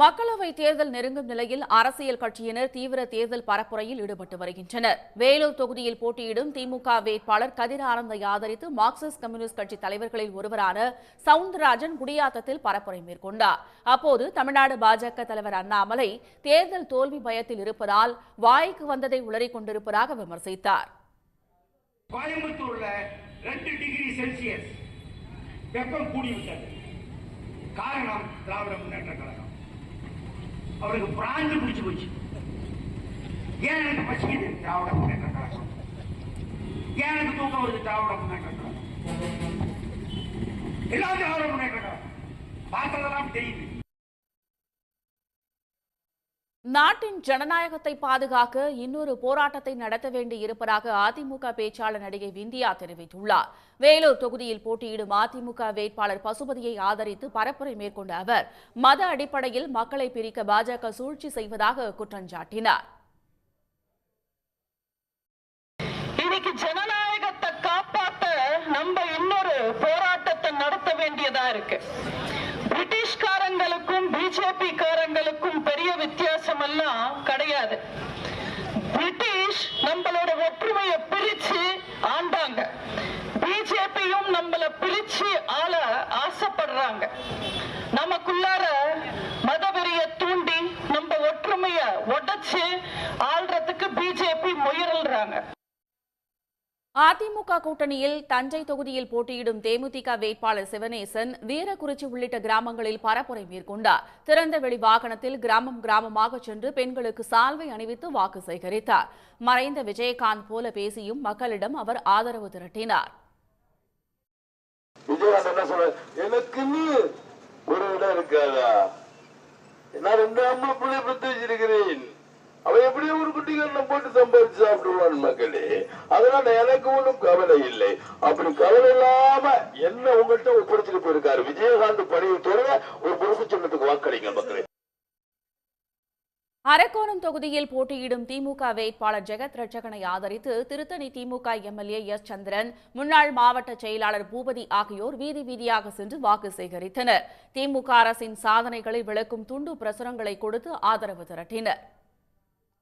மக்களவை தேர்தல் நெருங்கும் நிலையில் அரசியல் கட்சியினர் தீவிர தேர்தல் பரப்புரையில் ஈடுபட்டு வருகின்றனர். வேலூர் தொகுதியில் போட்டியிடும் திமுக வேட்பாளர் கதிர் ஆனந்தை ஆதரித்து மார்க்சிஸ்ட் கம்யூனிஸ்ட் கட்சி தலைவர்களில் ஒருவரான சவுந்தரராஜன் குடியாத்தத்தில் பரப்புரை மேற்கொண்டார். அப்போது தமிழ்நாடு பாஜக தலைவர் அண்ணாமலை தேர்தல் தோல்வி பயத்தில் இருப்பதால் வாய்க்கு வந்ததை உளறிக் கொண்டிருப்பதாக விமர்சித்தார். கோயம்புத்தூர்ல ரெண்டு டிகிரி செல்சியஸ் வெப்பம் கூடிவிட்டது. காரணம் திராவிட முன்னேற்ற கழகம். அவருக்கு பிராந்து பிடிச்சு போச்சு. ஏன் எனக்கு பசிக்குது திராவிட முன்னேற்ற கழகம். ஏன் எனக்கு தூக்கம் வருது? திராவிட முன்னேற்ற கழகம். எல்லாம் திராவிட முன்னேற்ற கழகம். பார்த்ததெல்லாம் தெரியுது. நாட்டின் ஜனநாயகத்தை பாதுகாக்க இன்னொரு போராட்டத்தை நடத்த வேண்டி இருப்பதாக அதிமுக பேச்சாளர் நடிகை விந்தியா தெரிவித்துள்ளார். வேலூர் தொகுதியில் போட்டியிடும் அதிமுக வேட்பாளர் பசுபதியை ஆதரித்து பரப்புரை மேற்கொண்ட அவர் மத அடிப்படையில் மக்களை பிரிக்க பாஜக சூழ்ச்சி செய்வதாக குற்றம் சாட்டினார். இன்னைக்கு ஜனநாயகத்தை காப்பாற்ற நம்ம இன்னொரு போராட்டத்தை நடத்த வேண்டியதா இருக்கு. எல்லாம் கிடையாது. பிரிட்டிஷ் நம்மளோட ஒற்றுமையை பிரிச்சு ஆண்டாங்க. பிஜேபியும் நம்மள பிரிச்சு ஆள ஆசைப்படுறாங்க. நமக்குள்ளார மதவெறிய தூண்டி நம்ம ஒற்றுமைய உடைச்சு ஆள்றதுக்கு பிஜேபி முயல்றாங்க. அதிமுக கூட்டணியில் தஞ்சை தொகுதியில் போட்டியிடும் தேமுதிக வேட்பாளர் சிவனேசன் வீரக்குறிச்சி உள்ளிட்ட கிராமங்களில் பரப்புரை மேற்கொண்டார். திறந்தவெளி வாகனத்தில் கிராமம் கிராமமாக சென்று பெண்களுக்கு சால்வை அணிவித்து வாக்கு சேகரித்தார். மறைந்த விஜயகாந்த் போல பேசியும் மக்களிடம் அவர் ஆதரவு திரட்டினார். என்ன எனக்குன்னு ஒரு இடம் இருக்காதா? நான் ரெண்டு அம்மா பிள்ளை பெற்று சம்பாதிச்சு சாப்பிடுவான் மக்களே அதனால எனக்கு ஒன்றும் கவலை இல்லை. அப்படி கவலை இல்லாம என்ன உங்கள்கிட்ட ஒப்படைச்சிட்டு போயிருக்காரு? விஜயகாந்த் பணியை தொடர ஒரு பொறுப்பு சின்னத்துக்கு வாக்களிங்க மக்களே. அரக்கோணம் தொகுதியில் போட்டியிடும் திமுக வேட்பாளர் ஜெகத் ரட்சகனை ஆதரித்து திருத்தணி திமுக எம்எல்ஏ எஸ் சந்திரன் முன்னாள் மாவட்ட செயலாளர் பூபதி ஆகியோர் வீதி வீதியாக சென்று வாக்கு சேகரித்தனர். திமுக அரசின் சாதனைகளை விளக்கும் துண்டு பிரசுரங்களை கொடுத்து ஆதரவு திரட்டினர்.